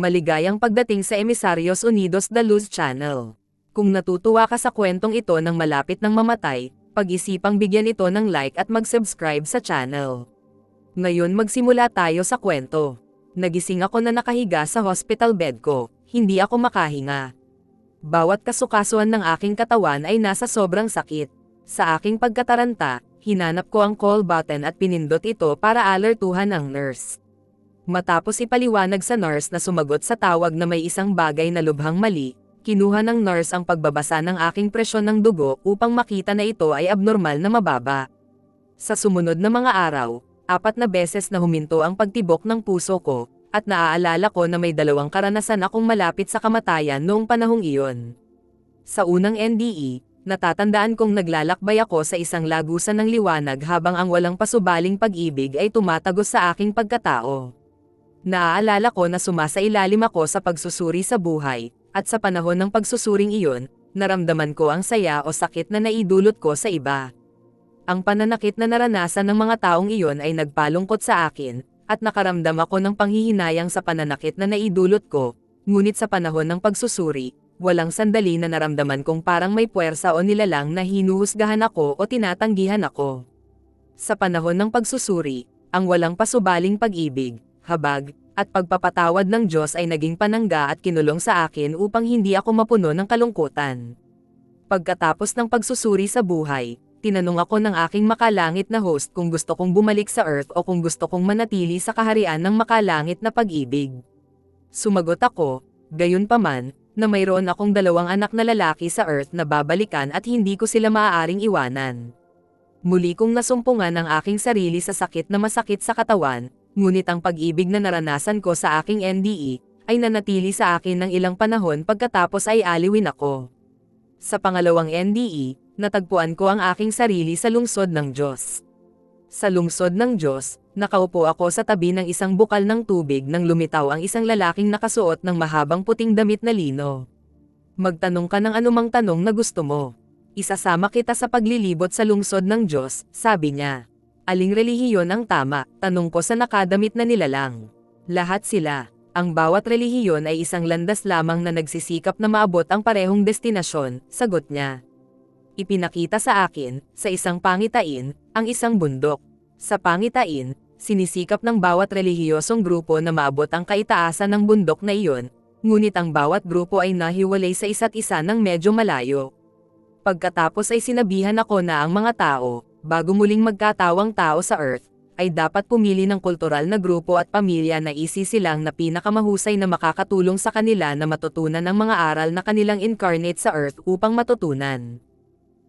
Maligayang pagdating sa Emisarios Unidos da Luz Channel. Kung natutuwa ka sa kwentong ito ng malapit ng mamatay, pag-isipang bigyan ito ng like at mag-subscribe sa channel. Ngayon magsimula tayo sa kwento. Nagising ako na nakahiga sa hospital bed ko, hindi ako makahinga. Bawat kasukasuan ng aking katawan ay nasa sobrang sakit. Sa aking pagkataranta, hinanap ko ang call button at pinindot ito para alertuhan ang nurse. Matapos ipaliwanag sa nurse na sumagot sa tawag na may isang bagay na lubhang mali, kinuha ng nurse ang pagbabasa ng aking presyon ng dugo upang makita na ito ay abnormal na mababa. Sa sumunod na mga araw, apat na beses na huminto ang pagtibok ng puso ko, at naaalala ko na may dalawang karanasan akong malapit sa kamatayan noong panahong iyon. Sa unang NDE, natatandaan kong naglalakbay ako sa isang lagusan ng liwanag habang ang walang pasubaling pag-ibig ay tumatagos sa aking pagkatao. Naaalala ko na sumasailalim ako sa pagsusuri sa buhay, at sa panahon ng pagsusuring iyon, naramdaman ko ang saya o sakit na naidulot ko sa iba. Ang pananakit na naranasan ng mga taong iyon ay nagpalungkot sa akin, at nakaramdam ako ng panghihinayang sa pananakit na naidulot ko, ngunit sa panahon ng pagsusuri, walang sandali na naramdaman kong parang may puwersa o nilalang na hinuhusgahan ako o tinatanggihan ako. Sa panahon ng pagsusuri, ang walang pasubaling pag-ibig, habag, at pagpapatawad ng Diyos ay naging panangga at kinulong sa akin upang hindi ako mapuno ng kalungkutan. Pagkatapos ng pagsusuri sa buhay, tinanong ako ng aking makalangit na host kung gusto kong bumalik sa Earth o kung gusto kong manatili sa kaharian ng makalangit na pag-ibig. Sumagot ako, gayon paman, na mayroon akong dalawang anak na lalaki sa Earth na babalikan at hindi ko sila maaaring iwanan. Muli kong nasumpungan ang aking sarili sa sakit na masakit sa katawan, ngunit ang pag-ibig na naranasan ko sa aking NDE, ay nanatili sa akin ng ilang panahon pagkatapos ay aliwin ako. Sa pangalawang NDE, natagpuan ko ang aking sarili sa lungsod ng Diyos. Sa lungsod ng Diyos, nakaupo ako sa tabi ng isang bukal ng tubig nang lumitaw ang isang lalaking nakasuot ng mahabang puting damit na lino. Magtanong ka ng anumang tanong na gusto mo. Isasama kita sa paglilibot sa lungsod ng Diyos, sabi niya. Aling relihiyon ang tama? Tanong ko sa nakadamit na nilalang. Lahat sila. Ang bawat relihiyon ay isang landas lamang na nagsisikap na maabot ang parehong destinasyon, sagot niya. Ipinakita sa akin, sa isang pangitain, ang isang bundok. Sa pangitain, sinisikap ng bawat relihiyosong grupo na maabot ang kaitaasan ng bundok na iyon, ngunit ang bawat grupo ay nahiwalay sa isa't isa ng medyo malayo. Pagkatapos ay sinabihan ako na ang mga tao, bago muling magkatawang tao sa Earth, ay dapat pumili ng kultural na grupo at pamilya na isisilang na pinakamahusay na makakatulong sa kanila na matutunan ang mga aral na kanilang incarnate sa Earth upang matutunan.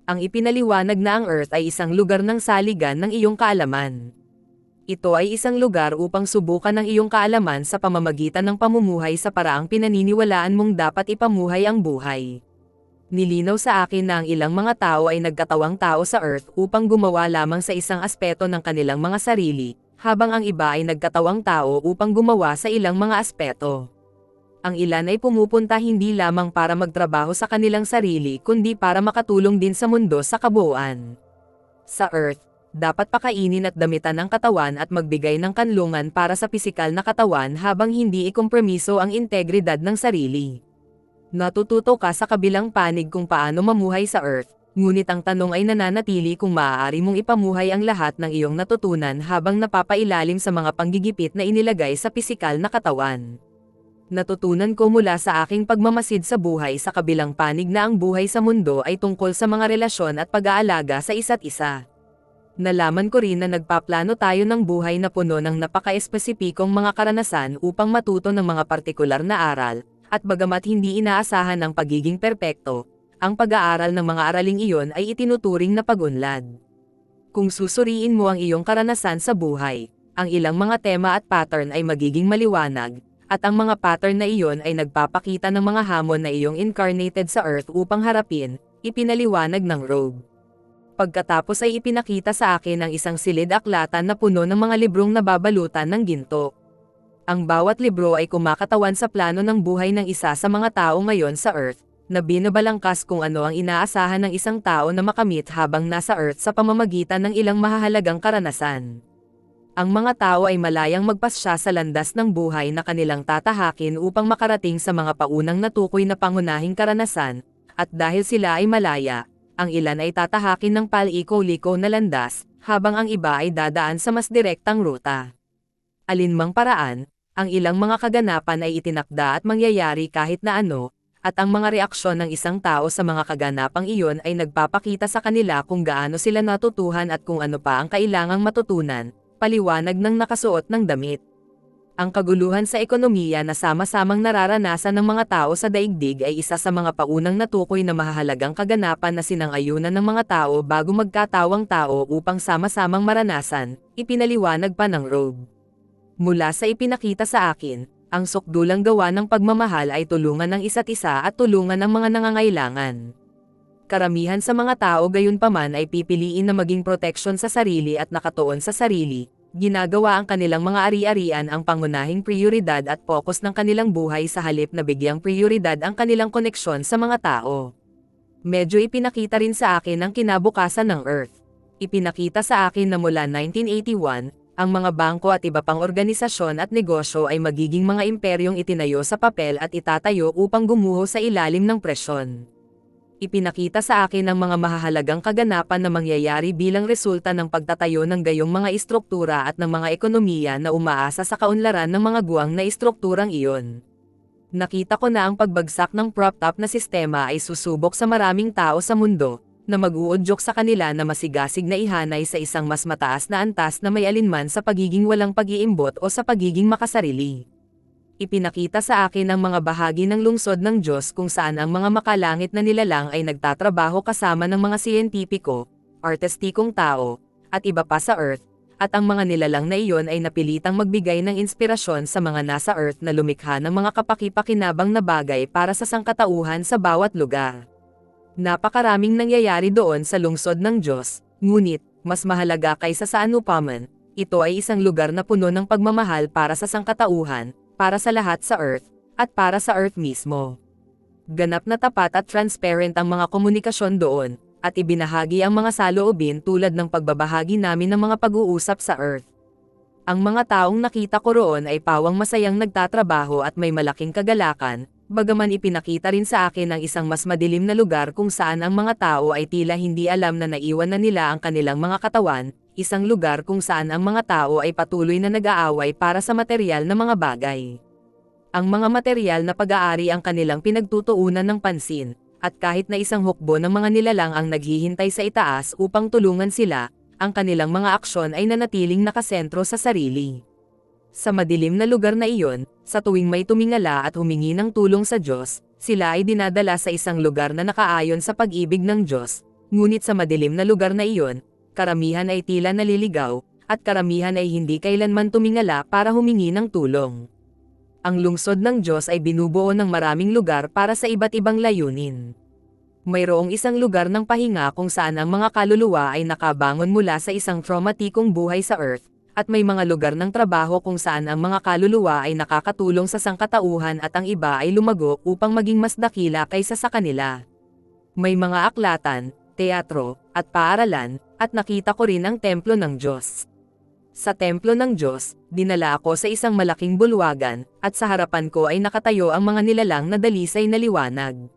Ang ipinaliwanag na ang Earth ay isang lugar ng saligan ng iyong kaalaman. Ito ay isang lugar upang subukan ang iyong kaalaman sa pamamagitan ng pamumuhay sa paraang pinaniniwalaan mong dapat ipamuhay ang buhay nilinaw sa akin na ang ilang mga tao ay nagkatawang tao sa Earth upang gumawa lamang sa isang aspeto ng kanilang mga sarili, habang ang iba ay nagkatawang tao upang gumawa sa ilang mga aspeto. Ang ilan ay pumupunta hindi lamang para magtrabaho sa kanilang sarili kundi para makatulong din sa mundo sa kabuuan. Sa Earth, dapat pakainin at damitan ang katawan at magbigay ng kanlungan para sa pisikal na katawan habang hindi ikompromiso ang integridad ng sarili. Natututo ka sa kabilang panig kung paano mamuhay sa Earth, ngunit ang tanong ay nananatili kung maaari mong ipamuhay ang lahat ng iyong natutunan habang napapailalim sa mga panggigipit na inilagay sa pisikal na katawan. Natutunan ko mula sa aking pagmamasid sa buhay sa kabilang panig na ang buhay sa mundo ay tungkol sa mga relasyon at pag-aalaga sa isa't isa. Nalaman ko rin na nagpaplano tayo ng buhay na puno ng napaka-espesipikong mga karanasan upang matuto ng mga partikular na aral, at bagamat hindi inaasahan ang pagiging perpekto, ang pag-aaral ng mga araling iyon ay itinuturing na pagunlad. Kung susuriin mo ang iyong karanasan sa buhay, ang ilang mga tema at pattern ay magiging maliwanag, at ang mga pattern na iyon ay nagpapakita ng mga hamon na iyong incarnated sa Earth upang harapin, ipinaliwanag ng Rogue. Pagkatapos ay ipinakita sa akin ang isang silid aklatan na puno ng mga librong nababalutan ng ginto. Ang bawat libro ay kumakatawan sa plano ng buhay ng isa sa mga tao ngayon sa Earth, na binabalangkas kung ano ang inaasahan ng isang tao na makamit habang nasa Earth sa pamamagitan ng ilang mahahalagang karanasan. Ang mga tao ay malayang magpasya sa landas ng buhay na kanilang tatahakin upang makarating sa mga paunang natukoy na pangunahing karanasan, at dahil sila ay malaya, ang ilan ay tatahakin ng paliko-liko na landas, habang ang iba ay dadaan sa mas direktang ruta. Alinmang paraan, ang ilang mga kaganapan ay itinakda at mangyayari kahit na ano, at ang mga reaksyon ng isang tao sa mga kaganapang iyon ay nagpapakita sa kanila kung gaano sila natutuhan at kung ano pa ang kailangang matutunan, paliwanag ng nakasuot ng damit. Ang kaguluhan sa ekonomiya na sama-samang nararanasan ng mga tao sa daigdig ay isa sa mga paunang natukoy na mahahalagang kaganapan na sinang-ayunan ng mga tao bago magkatawang tao upang sama-samang maranasan, ipinaliwanag pa ng Robe. Mula sa ipinakita sa akin, ang sukdulang gawa ng pagmamahal ay tulungan ng isa't isa at tulungan ng mga nangangailangan. Karamihan sa mga tao gayon paman ay pipiliin na maging proteksyon sa sarili at nakatuon sa sarili, ginagawa ang kanilang mga ari-arian ang pangunahing prioridad at focus ng kanilang buhay sa halip na bigyang prioridad ang kanilang koneksyon sa mga tao. Medyo ipinakita rin sa akin ang kinabukasan ng Earth. Ipinakita sa akin na mula 1981, ang mga bangko at iba pang organisasyon at negosyo ay magiging mga imperyong itinayo sa papel at itatayo upang gumuho sa ilalim ng presyon. Ipinakita sa akin ang mga mahahalagang kaganapan na mangyayari bilang resulta ng pagtatayo ng gayong mga istruktura at ng mga ekonomiya na umaasa sa kaunlaran ng mga guwang na istrukturang iyon. Nakita ko na ang pagbagsak ng prop-top na sistema ay susubok sa maraming tao sa mundo, na mag-uudyok sa kanila na masigasig na ihanay sa isang mas mataas na antas na may alinman sa pagiging walang pag-iimbot o sa pagiging makasarili. Ipinakita sa akin ang mga bahagi ng lungsod ng Diyos kung saan ang mga makalangit na nilalang ay nagtatrabaho kasama ng mga siyentipiko, artistikong tao, at iba pa sa Earth, at ang mga nilalang na iyon ay napilitang magbigay ng inspirasyon sa mga nasa Earth na lumikha ng mga kapakipakinabang na bagay para sa sangkatauhan sa bawat lugar. Napakaraming nangyayari doon sa lungsod ng Diyos, ngunit, mas mahalaga kaysa sa anupaman, ito ay isang lugar na puno ng pagmamahal para sa sangkatauhan, para sa lahat sa Earth, at para sa Earth mismo. Ganap na tapat at transparent ang mga komunikasyon doon, at ibinahagi ang mga saloobin tulad ng pagbabahagi namin ng mga pag-uusap sa Earth. Ang mga taong nakita ko roon ay pawang masayang nagtatrabaho at may malaking kagalakan, bagaman ipinakita rin sa akin ang isang mas madilim na lugar kung saan ang mga tao ay tila hindi alam na naiwan na nila ang kanilang mga katawan, isang lugar kung saan ang mga tao ay patuloy na nag-aaway para sa material na mga bagay. Ang mga material na pag-aari ang kanilang pinagtutuunan ng pansin, at kahit na isang hukbo ng mga nilalang ang naghihintay sa itaas upang tulungan sila, ang kanilang mga aksyon ay nanatiling nakasentro sa sarili. Sa madilim na lugar na iyon, sa tuwing may tumingala at humingi ng tulong sa Diyos, sila ay dinadala sa isang lugar na nakaayon sa pag-ibig ng Diyos, ngunit sa madilim na lugar na iyon, karamihan ay tila naliligaw, at karamihan ay hindi kailanman tumingala para humingi ng tulong. Ang lungsod ng Diyos ay binubuo ng maraming lugar para sa iba't ibang layunin. Mayroong isang lugar ng pahinga kung saan ang mga kaluluwa ay nakabangon mula sa isang traumatikong buhay sa Earth, at may mga lugar ng trabaho kung saan ang mga kaluluwa ay nakakatulong sa sangkatauhan at ang iba ay lumago upang maging mas dakila kaysa sa kanila. May mga aklatan, teatro, at paaralan, at nakita ko rin ang templo ng Diyos. Sa templo ng Diyos, dinala ako sa isang malaking bulwagan, at sa harapan ko ay nakatayo ang mga nilalang na dalisay na liwanag.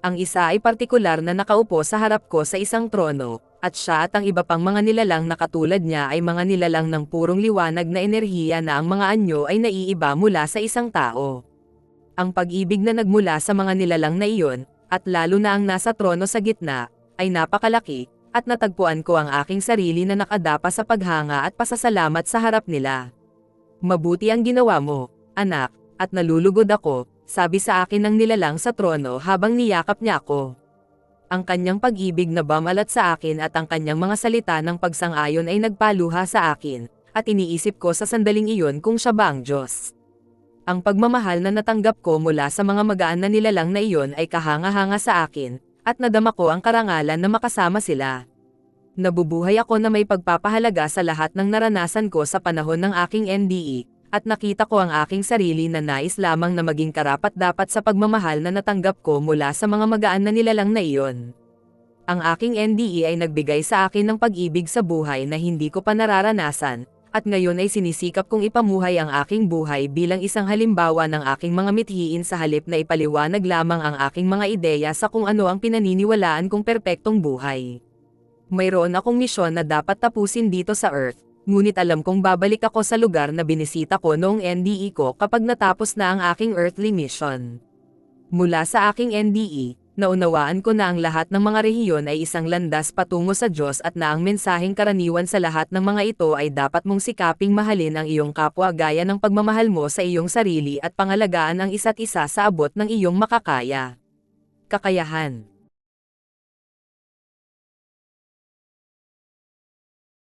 Ang isa ay partikular na nakaupo sa harap ko sa isang trono, at siya at ang iba pang mga nilalang na katulad niya ay mga nilalang ng purong liwanag na enerhiya na ang mga anyo ay naiiba mula sa isang tao. Ang pag-ibig na nagmula sa mga nilalang na iyon, at lalo na ang nasa trono sa gitna, ay napakalaki, at natagpuan ko ang aking sarili na nakadapa sa paghanga at pasasalamat sa harap nila. Mabuti ang ginawa mo, anak, at nalulugod ako, sabi sa akin ng nilalang sa trono habang niyakap niya ako. Ang kanyang pag-ibig na bamalat sa akin at ang kanyang mga salita ng pagsang-ayon ay nagpaluha sa akin, at iniisip ko sa sandaling iyon kung siya ba ang Diyos. Ang pagmamahal na natanggap ko mula sa mga magaan na nilalang na iyon ay kahanga-hanga sa akin, at nadama ko ang karangalan na makasama sila. Nabubuhay ako na may pagpapahalaga sa lahat ng naranasan ko sa panahon ng aking NDE, at nakita ko ang aking sarili na nais lamang na maging karapat-dapat sa pagmamahal na natanggap ko mula sa mga magaan na nilalang na iyon. Ang aking NDE ay nagbigay sa akin ng pag-ibig sa buhay na hindi ko pa nararanasan, At ngayon ay sinisikap kong ipamuhay ang aking buhay bilang isang halimbawa ng aking mga mithiin sa halip na ipaliwanag lamang ang aking mga ideya sa kung ano ang pinaniniwalaan kong perpektong buhay. Mayroon akong misyon na dapat tapusin dito sa Earth, ngunit alam kong babalik ako sa lugar na binisita ko noong NDE ko kapag natapos na ang aking earthly mission. Mula sa aking NDE, naunawaan ko na ang lahat ng mga rehiyon ay isang landas patungo sa Diyos at na ang mensaheng karaniwan sa lahat ng mga ito ay dapat mong sikaping mahalin ang iyong kapwa gaya ng pagmamahal mo sa iyong sarili at pangalagaan ang isa't isa sa abot ng iyong makakaya. Kakayahan